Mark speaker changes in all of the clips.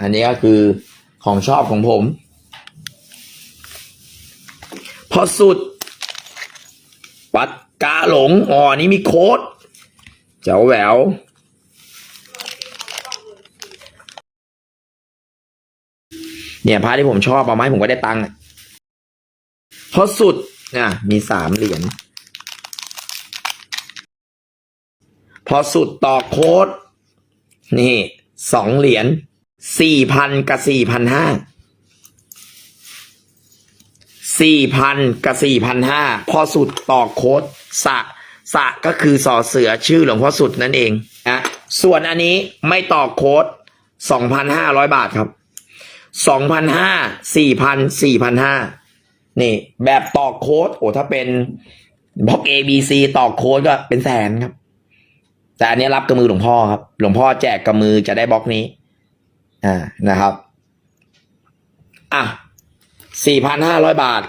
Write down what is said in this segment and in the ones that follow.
Speaker 1: อันนี้ก็คือของชอบของผม พอสุด ปัดกาหลง อ๋อ นี้มีโค้ด เจ๋วแหววเนี่ยพระที่ผมชอบเอามาให้ผมก็ได้ตังค์พอสุดเนี่ยมีสามเหรียญพอสุดต่อโค้ด นี่สองเหรียญ สี่พันกับสี่พันห้าสี่พันกับสี่พันห้าพอสุดต่อโค้ดสะสะก็คือสอเสือชื่อหลวงพ่อสุดนั่นเองนะส่วนอันนี้ไม่ต่อโค้ดสองพันห้าร้อยบาทครับสองพันห้าสี่พันสี่พันห้านี่ แบบต่อโค้ดโอ้ถ้าเป็นบล็อก A B C ต่อโค้ดก็เป็นแสนครับ แต่อันนี้รับกับมือหลวงพ่อครับ หลวงพ่อแจกกับมือจะได้บล็อกนี้ อ่านะครับอะสี่พันห้าร้อยบาท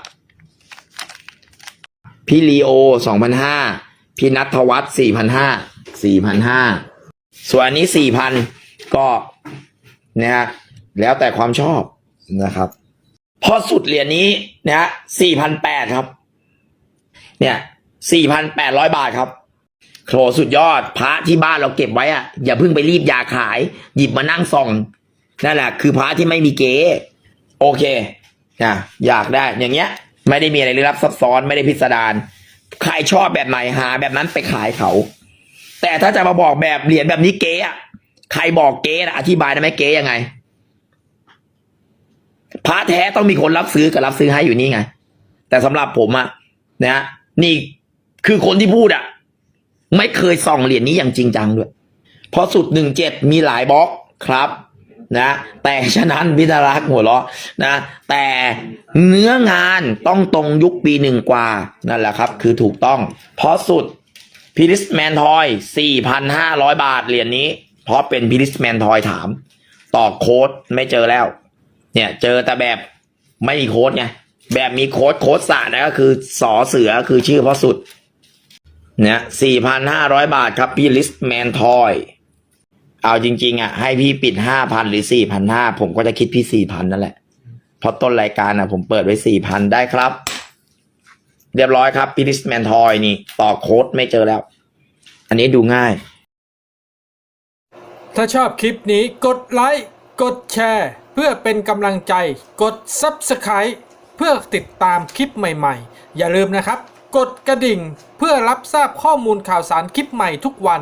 Speaker 1: พี่ลีโอสองพันห้าพี่นัทวัฒน์สี่พันห้าสี่พันห้าส่วนอันนี้สี่พันก็นะฮะแล้วแต่ความชอบนะครับ พอสุดเหรียญนี้นะฮะสี่พันแปดครับ เนี่ยสี่พันแปดร้อยบาทครับโหสุดยอดพระที่บ้านเราเก็บไว้อะอย่าเพิ่งไปรีบยาขาย หยิบมานั่งส่อง นั่นแหละคือพระที่ไม่มีเก๋โอเคนะอยากได้อย่างเงี้ย ไม่ได้มีอะไรลึกลับซับซ้อนไม่ได้พิสดารใครชอบแบบไหนหา แบบนั้นไปขายเขา แต่ถ้าจะมาบอกแบบเหรียญแบบนี้เก๋อะใครบอกเก๋นะอธิบายได้ไหมเก๋ยังไงพระแท้ต้องมีคนรับซื้อกับรับซื้อให้อยู่นี่ไง แต่สำหรับผมอะนะนี่คือคนที่พูดอะไม่เคยส่องเหรียญนี้อย่างจริงจังด้วยพราะสุดหนึ่งเจ็ดมีหลายบล็อกครับ นะแต่ฉะนั้นวิทารักษ์หัวเราะนะแต่เนื้องานต้องตรงยุคปีหนึ่งกว่านั่นแหละครับ คือถูกต้อง เพราะสุดพิริสแมนทอยสี่พันห้าร้อยบาทเหรียญนี้ เพราะเป็นพิริสแมนทอยถาม ต่อโค้ดไม่เจอแล้ว เนี่ยเจอแต่แบบไม่มีโค้ดไงแบบมีโค้ดโค้ดสานะก็คือสอเสือคือชื่อเพราะสุดเนี่ยสี่พันห้าร้อยบาทครับพี่ลิสแมนทอย เอาจริง ๆอะให้พี่ปิดห้าพันหรือสี่พันห้าผมก็จะคิดพี่สี่พันนั่นแหละ เพราะต้นรายการอะ ผมเปิดไว้สี่พันได้ครับ เรียบร้อยครับพี่ลิสแมนทอยนี่ ต่อโค้ดไม่เจอแล้ว อันนี้ดูง่าย
Speaker 2: ถ้าชอบคลิปนี้กดไลค์ กดแชร์ เพื่อเป็นกำลังใจ กด Subscribe เพื่อติดตามคลิปใหม่ๆ อย่าลืมนะครับ กดกระดิ่งเพื่อรับทราบข้อมูลข่าวสารคลิปใหม่ทุกวัน